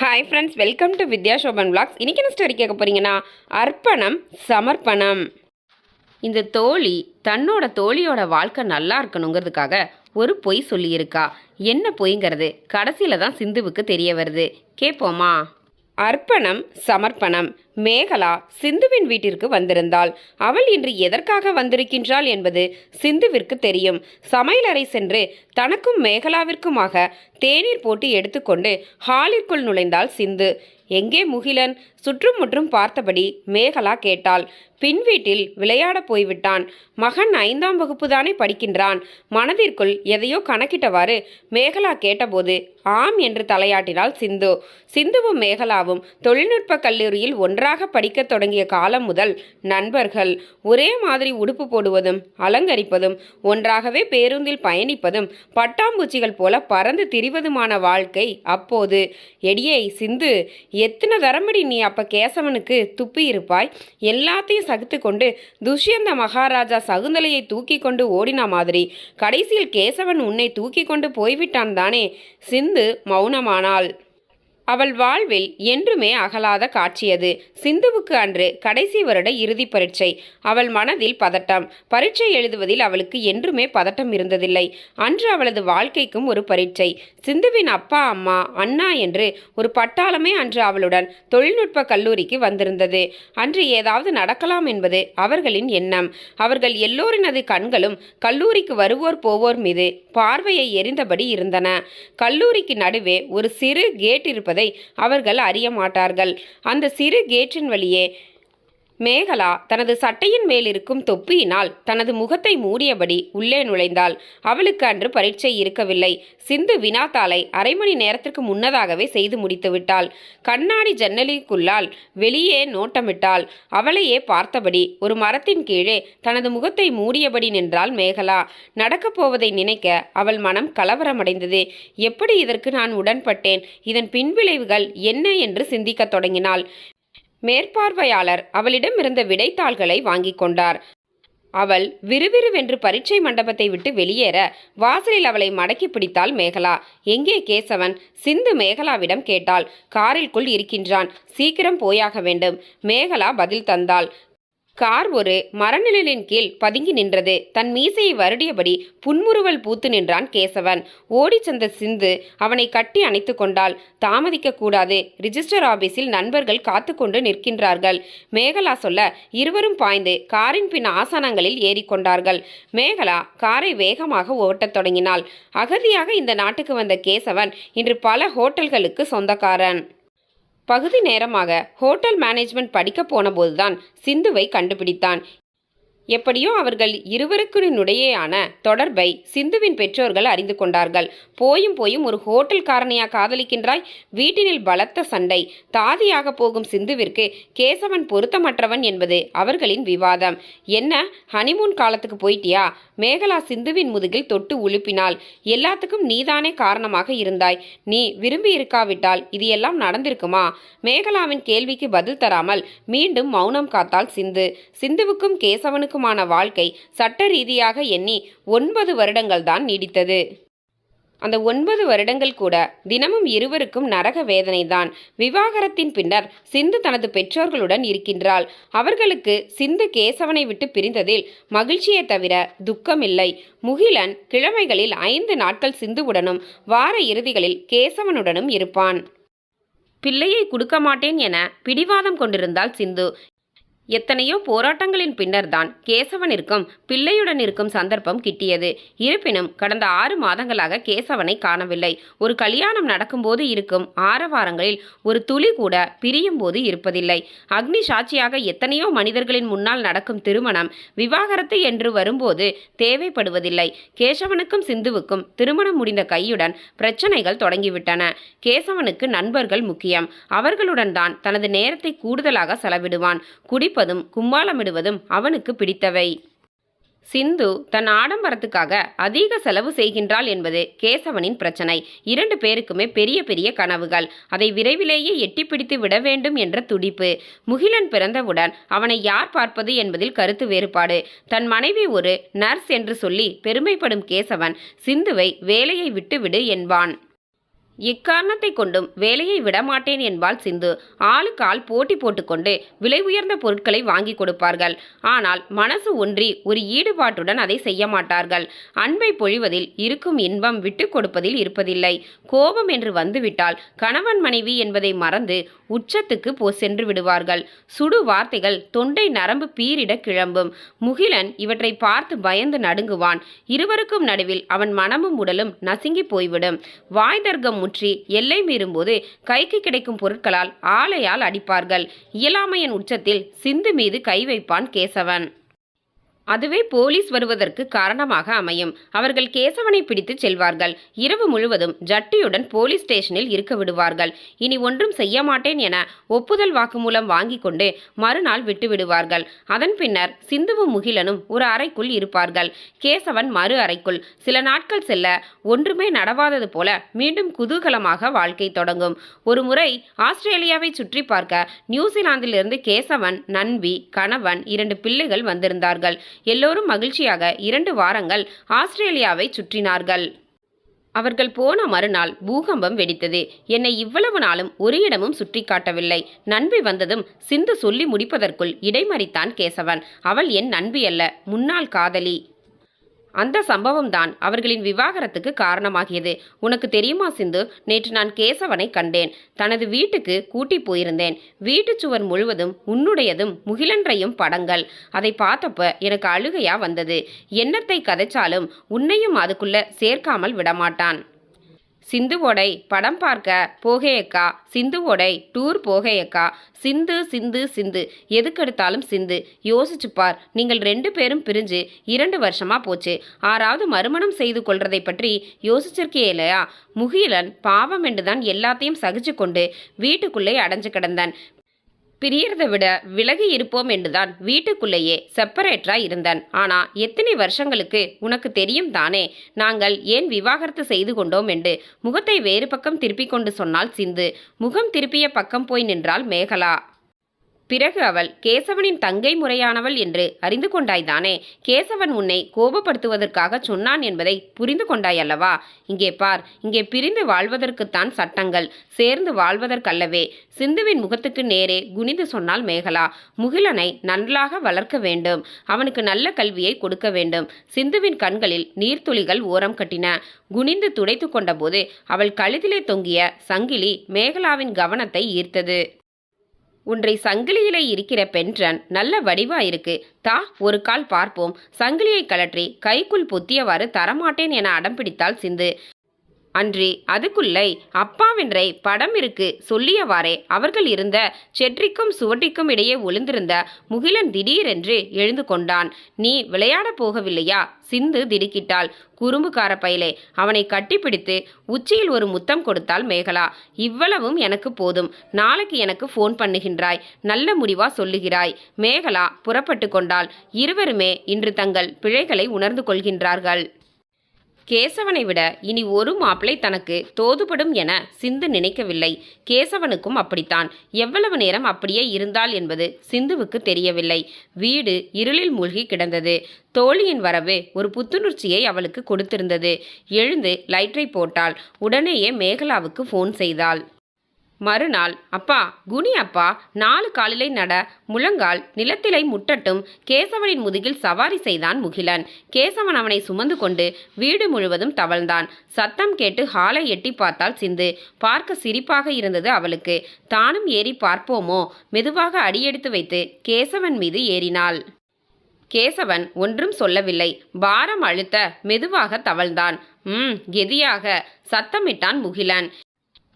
Hi friends welcome to Vidya Soban blogs இன்றைக்கி என்ன story கேட்க போகிறீங்கன்னா அர்ப்பணம் சமர்ப்பணம். இந்த தோழி தன்னோட தோழியோட வாழ்க்கை நல்லா இருக்கணுங்கிறதுக்காக ஒரு பொய் சொல்லியிருக்கா. என்ன பொய்ங்கிறது? கடைசியில் தான் சிந்துவுக்கு தெரிய வருது. கேட்போமா? அர்ப்பணம் சமர்ப்பணம். மேகலா சிந்துவின் வீட்டிற்கு வந்திருந்தாள். அவள் இன்று எதற்காக வந்திருக்கின்றாள் என்பது சிந்துவிற்கு தெரியும். சமையலறை சென்று தனக்கும் மேகலாவிற்குமாக தேநீர் போட்டு எடுத்துக்கொண்டு ஹாலிற்குள் நுழைந்தாள் சிந்து. எங்கே முகிலன்? சுற்றும் முற்றும் பார்த்தபடி மேகலா கேட்டாள். பின் வீட்டில் விளையாடப் போய்விட்டான். மகன் ஐந்தாம் வகுப்பு தானே படிக்கின்றான். மனதிற்குள் எதையோ கணக்கிட்டவாறு மேகலா கேட்டபோது ஆம் என்று தலையாட்டினாள் சிந்து. சிந்துவும் மேகலாவும் தொழில்நுட்ப கல்லூரியில் ஒன்றாக படிக்கத் தொடங்கிய காலம் முதல் நண்பர்கள் ஒரே மாதிரி உடுப்பு போடுவதும் அலங்கரிப்பதும் ஒன்றாகவே பேருந்தில் பயணிப்பதும் பட்டாம்பூச்சிகள் போல பறந்து திரிவதுமான வாழ்க்கை அப்போது. எடியை சிந்து எத்தனை தரமடி நீ அப்ப கேசவனுக்கு துப்பி இருப்பாய்? எல்லாத்தையும் சகித்து கொண்டு துஷ்யந்த மகாராஜா சகுந்தலையை தூக்கி கொண்டு ஓடின மாதிரி. கடைசியில் கேசவன் உன்னை தூக்கி கொண்டு போய்விட்டான் தானே? சிந்து மௌனமானாள். அவள் வாழ்வில் என்றுமே அகலாத காட்சியது. சிந்துவுக்கு அன்று கடைசி வருட இறுதி பரீட்சை. அவள் மனதில் பதட்டம். பரீட்சை எழுதுவதில் அவளுக்கு என்றுமே பதட்டம் இருந்ததில்லை. அன்று அவளது வாழ்க்கைக்கும் ஒரு பரீட்சை. சிந்துவின் அப்பா அம்மா அண்ணா என்று ஒரு பட்டாளமே அன்று அவளுடன் தொழில்நுட்ப கல்லூரிக்கு வந்திருந்தது. அன்று ஏதாவது நடக்கலாம் என்பது அவர்களின் எண்ணம். அவர்கள் எல்லோரினது கண்களும் கல்லூரிக்கு வருவோர் போவோர் மீது பார்வையை எரிந்தபடி இருந்தன. கல்லூரிக்கு நடுவே ஒரு சிறு கேட் இருப்பது அவர்கள் அறிய மாட்டார்கள். அந்த சிறு கேட்டின் வழியே மேகலா தனது சட்டையின் மேல் இருக்கும் தொப்பியினால் தனது முகத்தை மூடியபடி உள்ளே நுழைந்தாள். அவளுக்கு அன்று பரீட்சை இருக்கவில்லை. சிந்து வினாத்தாளை அரை மணி நேரத்திற்கு முன்னதாகவே செய்து முடித்து விட்டாள். கண்ணாடி ஜன்னலிக்குள்ளால் வெளியே நோட்டமிட்டாள். அவளையே பார்த்தபடி ஒரு மரத்தின் கீழே தனது முகத்தை மூடியபடி நின்றாள் மேகலா. நடக்கப் போவதை நினைக்க அவள் மனம் கலவரமடைந்தது. எப்படி இதற்கு நான் உடன்பட்டேன்? இதன் பின்விளைவுகள் என்ன? என்று சிந்திக்கத் தொடங்கினாள். மேற்பார்வையாளர் அவளிடம் இருந்த விடைத்தாள்களை வாங்கிக் கொண்டார். அவள் விறுவிறுவென்று பரீட்சை மண்டபத்தை விட்டு வெளியேற வாசலில் அவளை மடக்கி பிடித்தாள் மேகலா. எங்கே கேசவன்? சிந்து மேகலாவிடம் கேட்டாள். காரிற்குள் இருக்கின்றான். சீக்கிரம் போயாக வேண்டும். மேகலா பதில் தந்தாள். கார் ஒரு மரநிழலின் கீழ் பதுங்கி நின்றது. தன் மீசையை வருடியபடி புன்முறுவல் பூத்து நின்றான் கேசவன். ஓடிச் சென்ற சிந்து அவனை கட்டி அணைத்து கொண்டாள். தாமதிக்க கூடாது. ரிஜிஸ்டர் ஆபீஸில் நண்பர்கள் காத்து கொண்டு நிற்கின்றார்கள். மேகலா சொல்ல இருவரும் பாய்ந்து காரின் பின் ஆசனங்களில் ஏறிக்கொண்டார்கள் மேகலா காரை வேகமாக ஓட்டத் தொடங்கினாள். அகதியாக இந்த நாட்டுக்கு வந்த கேசவன் இன்று பல ஹோட்டல்களுக்கு சொந்தக்காரன். பகுதி நேரமாக ஹோட்டல் மேனேஜ்மெண்ட் படிக்க போனபோதுதான் சிந்துவை கண்டுபிடித்தான். எப்படியோ அவர்கள் இருவருக்குனுடையேயான தொடர்பை சிந்துவின் பெற்றோர்கள் அறிந்து கொண்டார்கள். போயும் போயும் ஒரு ஹோட்டல் காரணியா காதலிக்கின்றாய்? வீட்டினில் பலத்த சண்டை. தாதியாக போகும் சிந்துவிற்கு கேசவன் பொருத்தமற்றவன் என்பது அவர்களின் விவாதம். என்ன? ஹனிமூன் காலத்துக்கு போயிட்டியா? மேகலா சிந்துவின் முதுகில் தொட்டு உழுப்பினாள். எல்லாத்துக்கும் நீதானே காரணமாக இருந்தாய். நீ விரும்பி இருக்காவிட்டால் இது எல்லாம் நடந்திருக்குமா? மேகலாவின் கேள்விக்கு பதில் தராமல் மீண்டும் மௌனம் காத்தாள் சிந்து. சிந்துவுக்கும் கேசவனுக்கும் குடும்பமான வாழ்க்கை சட்ட ரீதியாக எண்ணி ஒன்பது வருடங்கள் தான் நீடித்தது. அந்த ஒன்பது வருடங்கள் கூட தினமும் இருவருக்கும் நரக வேதனைதான். விவாகரத்தின் பின்னர் சிந்து தனது பெற்றோர்களுடன் இருக்கின்றாள். அவர்களுக்கு சிந்து கேசவனை விட்டு பிரிந்ததில் மகிழ்ச்சியை தவிர துக்கமில்லை. முகிலன் கிழமைகளில் ஐந்து நாட்கள் சிந்துவுடனும் வார இறுதிகளில் கேசவனுடனும் இருப்பான். பிள்ளையை கொடுக்க மாட்டேன் என பிடிவாதம் கொண்டிருந்தாள் சிந்து. எத்தனையோ போராட்டங்களின் பின்னர்தான் கேசவனிற்கும் பிள்ளையுடன் இருக்கும் சந்தர்ப்பம் கிட்டியது. இருப்பினும் கடந்த ஆறு மாதங்களாக கேசவனை காணவில்லை. ஒரு கல்யாணம் நடக்கும்போது இருக்கும் ஆரவாரங்களில் ஒரு துளி கூட பிரியும் போது இருப்பதில்லை. அக்னி சாட்சியாக எத்தனையோ மனிதர்களின் முன்னால் நடக்கும் திருமணம் விவாகரத்து என்று வரும்போது தேவைப்படுவதில்லை. கேசவனுக்கும் சிந்துவுக்கும் திருமணம் முடிந்த கையுடன் பிரச்சனைகள் தொடங்கிவிட்டன. கேசவனுக்கு நண்பர்கள் முக்கியம். அவர்களுடன் தான் தனது நேரத்தை கூடுதலாக செலவிடுவான். குடி குடிப்பதும் கும்மாளமிடுவதும் அவனுக்கு பிடித்தவை. சிந்து தன் ஆடம்பரத்துக்காக அதிக செலவு செய்கின்றாள் என்பது கேசவனின் பிரச்சனை. இரண்டு பேருக்குமே பெரிய பெரிய கனவுகள். அதை விரைவிலேயே எட்டிப்பிடித்து விட வேண்டும் என்ற துடிப்பு. முகிலன் பிறந்தவுடன் அவனை யார் பார்ப்பது என்பதில் கருத்து வேறுபாடு. தன் மனைவி ஒரு நர்ஸ் என்று சொல்லி பெருமைப்படும் கேசவன் சிந்துவை வேலையை விட்டுவிடு என்பான். எக்காரணத்தை கொண்டும் வேலையை விடமாட்டேன் என்பாள் சிந்து. ஆளுக்கு ஆள் போட்டி போட்டுக்கொண்டு விலை உயர்ந்த பொருட்களை வாங்கி கொடுப்பார்கள். ஆனால் மனசு ஒன்றி ஒரு ஈடுபாட்டுடன் அதை செய்ய மாட்டார்கள். அன்பை பொழிவதில் இருக்கும் இன்பம் விட்டு கொடுப்பதில் இருப்பதில்லை. கோபம் என்று வந்துவிட்டால் கணவன் மனைவி என்பதை மறந்து உச்சத்துக்கு போ சென்று விடுவார்கள். சுடு வார்த்தைகள் தொண்டை நரம்பு பீரிட கிளம்பும். முகிலன் இவற்றை பார்த்து பயந்து நடுங்குவான். இருவருக்கும் நடுவில் அவன் மனமும் உடலும் நசுங்கி போய்விடும். வாய் போற்றி. எல்லை மீறும்போது கைக்கு கிடைக்கும் பொருட்களால் ஆலையால் அடிப்பார்கள். இயலாமையின் உச்சத்தில் சிந்து மீது கை வைப்பான் கேசவன். அதுவே போலீஸ் வருவதற்கு காரணமாக அமையும். அவர்கள் கேசவனை பிடித்து செல்வார்கள். இரவு முழுவதும் ஜட்டியுடன் போலீஸ் ஸ்டேஷனில் இருக்க விடுவார்கள். இனி ஒன்றும் செய்ய மாட்டேன் என ஒப்புதல் வாக்குமூலம் வாங்கி கொண்டு மறுநாள் விட்டுவிடுவார்கள். அதன் பின்னர் சிந்துவும் முகிலனும் ஒரு அறைக்குள் இருப்பார்கள். கேசவன் மறு அறைக்குள். சில நாட்கள் செல்ல ஒன்றுமே நடவாதது போல மீண்டும் குதூகலமாக வாழ்க்கை தொடங்கும். ஒரு முறை ஆஸ்திரேலியாவை சுற்றி பார்க்க நியூசிலாந்திலிருந்து கேசவன் நண்பி கணவன் இரண்டு பிள்ளைகள் வந்திருந்தார்கள். எல்லோரும் மகிழ்ச்சியாக இரண்டு வாரங்கள் ஆஸ்திரேலியாவை சுற்றினார்கள். அவர்கள் போன மறுநாள் பூகம்பம் வெடித்தது. என்னை இவ்வளவு நாளும் ஒரு இடமும் சுற்றி காட்டவில்லை நண்பி வந்ததும் சிந்து சொல்லி முடிப்பதற்குள் இடைமறித்தான் கேசவன். அவள் என் நண்பி அல்ல முன்னாள் காதலி. அந்த சம்பவம் தான் அவர்களின் விவாகரத்துக்கு காரணமாகியது. உனக்கு தெரியுமா சிந்து? நேற்று நான் கேசவனை கண்டேன். தனது வீட்டுக்கு கூட்டி போயிருந்தேன். வீட்டுச் சுவர் முழுவதும் உன்னுடையதும் முகிலன்றையும் படங்கள். அதை பார்த்தப்ப எனக்கு அழுகையா வந்தது. என்னத்தை கதைச்சாலும் உன்னையும் அதுக்குள்ள சேர்க்காமல் விடமாட்டான். சிந்துவோடை படம் பார்க்க போகையக்கா சிந்துவோடை டூர் போகையக்கா. சிந்து சிந்து சிந்து. எதுக்கெடுத்தாலும் சிந்து. யோசிச்சு பார் நீங்கள் ரெண்டு பேரும் பிரிஞ்சு இரண்டு வருஷமா போச்சு. ஆறாவது மறுமணம் செய்து கொள்றதை பற்றி யோசிச்சிருக்கே இல்லையா முகிலன் பாவம் என்றுதான் எல்லாத்தையும் சகிச்சு கொண்டு வீட்டுக்குள்ளே அடைஞ்சு கிடந்தான். பிரியறதை விட விலகி இருப்போம் என்றுதான் வீட்டுக்குள்ளேயே செப்பரேட்டரா இருந்தேன். ஆனா எத்தனை வருஷங்களுக்கு உனக்கு தெரியும் தானே நாங்கள் ஏன் விவாகரத்து செய்து கொண்டோம் என்று முகத்தை வேறு பக்கம் திருப்பிக் கொண்டு சொன்னால் சிந்து முகம் திருப்பிய பக்கம் போய் நின்றாள் மேகலா. பிறகு அவள் கேசவனின் தங்கை முறையானவள் என்று அறிந்து கொண்டாய்தானே. கேசவன் உன்னை கோபப்படுத்துவதற்காக சொன்னான் என்பதை புரிந்து கொண்டாய் அல்லவா இங்கே பார் இங்கே பிரிந்து வாழ்வதற்குத்தான் சட்டங்கள் சேர்ந்து வாழ்வதற்கல்லவே. சிந்துவின் முகத்துக்கு நேரே குனிந்து சொன்னால் மேகலா முகிலனை நன்றாக வளர்க்க வேண்டும் அவனுக்கு நல்ல கல்வியை கொடுக்க வேண்டும். சிந்துவின் கண்களில் நீர்த்துளிகள் ஓரம் கட்டின. குனிந்து துடைத்து கொண்டபோது அவள் கழுதிலே தொங்கிய சங்கிலி மேகலாவின் கவனத்தை ஈர்த்தது. உன்றை சங்கிலியிலே இருக்கிற பெண்டன் நல்ல வடிவா இருக்கு. தா ஒரு கால் பார்ப்போம். சங்கிலியை கழற்றி கைக்குள் பொத்தியவாறு தரமாட்டேன் என அடம்பிடித்தாள் சிந்து. அன்றி அதுக்குள்ளே அப்பாவென்றை படம் இருக்கு சொல்லியவாறே அவர்கள் இருந்த செற்றிக்கும் சுவட்டிக்கும் இடையே ஒளிந்திருந்த முகிலன் திடீரென்று எழுந்து கொண்டான். நீ விளையாடப் போகவில்லையா? சிந்து திடுக்கிட்டாள். குறும்புக்கார பயலே அவனை கட்டிப்பிடித்து உச்சியில் ஒரு முத்தம் கொடுத்தாள் மேகலா. இவ்வளவும் எனக்கு போதும். நாளைக்கு எனக்கு ஃபோன் பண்ணுகின்றாய். நல்ல முடிவா சொல்லுகிறாய். மேகலா புறப்பட்டு கொண்டாள். இருவருமே இன்று தங்கள் பிழைகளை உணர்ந்து கொள்கின்றார்கள். கேசவனை விட இனி ஒரு மாப்பிளை தனக்கு தோதுபடும் என சிந்து நினைக்கவில்லை. கேசவனுக்கும் அப்படித்தான். எவ்வளவு நேரம் அப்படியே இருந்தால் என்பது சிந்துவுக்கு தெரியவில்லை. வீடு இருளில் மூழ்கி கிடந்தது. தோழியின் வரவு ஒரு புத்துணர்ச்சியை அவளுக்கு கொடுத்திருந்தது. எழுந்து லைட்டை போட்டாள். உடனேயே மேகலாவுக்கு ஃபோன் செய்தாள். மறுநாள் அப்பா குனி அப்பா நாலு காலிலை நட முழங்கால் நிலத்திலை முட்டட்டும் கேசவனின் முதுகில் சவாரி செய்தான் முகிலன். கேசவன் அவனை சுமந்து கொண்டு வீடு முழுவதும் தவழ்ந்தான். சத்தம் கேட்டு ஹாலை எட்டி பார்த்தால் சிந்து. பார்க்க சிரிப்பாக இருந்தது அவளுக்கு. தானும் ஏறி பார்ப்போமோ? மெதுவாக அடியெடுத்து வைத்து கேசவன் மீது ஏறினாள். கேசவன் ஒன்றும் சொல்லவில்லை. பாரம் அழுத்த மெதுவாக தவழ்ந்தான். ம் கெதியாக சத்தமிட்டான் முகிலன்.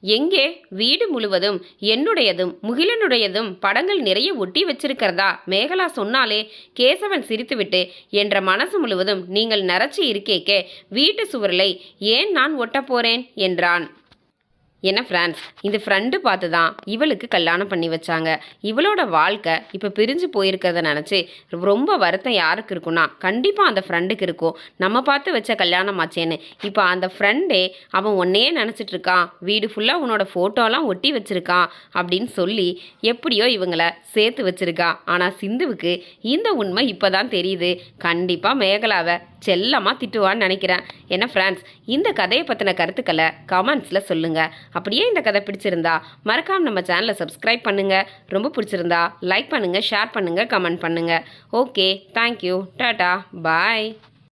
எங்கே? வீடு முழுவதும் என்னுடையதும் முகிலனுடையதும் படங்கள் நிறைய ஒட்டி வச்சிருக்கிறதா? மேகலா சொன்னாலே கேசவன் சிரித்துவிட்டு என்ற மனசு முழுவதும் நீங்கள் நரச்சி இருக்கேக்கே வீட்டு சுவர்களை ஏன் நான் ஒட்டப் போறேன்? என்றான். என்ன ஃப்ரான்ஸ் இந்த ஃப்ரெண்டு பார்த்து தான் இவளுக்கு கல்யாணம் பண்ணி வச்சாங்க. இவளோட வாழ்க்கை இப்போ பிரிஞ்சு போயிருக்கிறத நினச்சி ரொம்ப வருத்தம் யாருக்கு இருக்குன்னா கண்டிப்பாக அந்த ஃப்ரெண்டுக்கு இருக்கும். நம்ம பார்த்து வச்ச கல்யாணம் ஆச்சேன்னு. இப்போ அந்த ஃப்ரெண்டே அவன் ஒன்னையே நினச்சிட்டு இருக்கான். வீடு ஃபுல்லாக உன்னோட ஃபோட்டோலாம் ஒட்டி வச்சுருக்கான் அப்படின்னு சொல்லி எப்படியோ இவங்களை சேர்த்து வச்சிருக்கா. ஆனால் சிந்துவுக்கு இந்த உண்மை இப்போ தான் தெரியுது. கண்டிப்பாக மேகலாவை செல்லமாக திட்டுவான்னு நினைக்கிறேன். என்ன ஃப்ரான்ஸ் இந்த கதையை பற்றின கருத்துக்களை கமெண்ட்ஸில் சொல்லுங்கள் அப்படியே இந்த கதை பிடிச்சிருந்தா மறக்காமல் நம்ம சேனலை சப்ஸ்கிரைப் பண்ணுங்கள் ரொம்ப பிடிச்சிருந்தா லைக் பண்ணுங்கள் ஷேர் பண்ணுங்கள் கமெண்ட் பண்ணுங்கள் ஓகே தேங்க்யூ டாட்டா பாய்